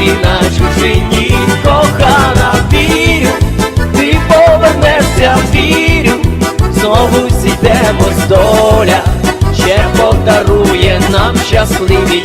ти на чужині, кохана, вірю, ти повернешся, вірю, знову зійдемось доля, ще подарує нам щасливі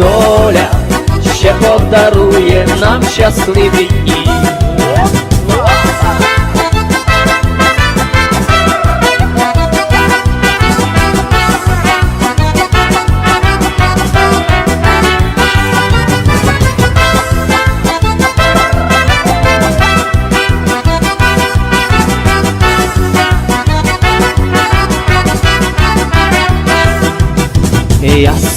доля, ще подарує нам щасливі дні. Я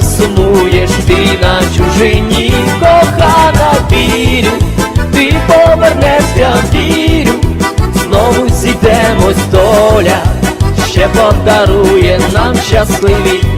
Сумуєш ти на чужині, кохана, вірю, ти повернешся, вірю, знову зійдемось доля, ще подарує нам щасливі!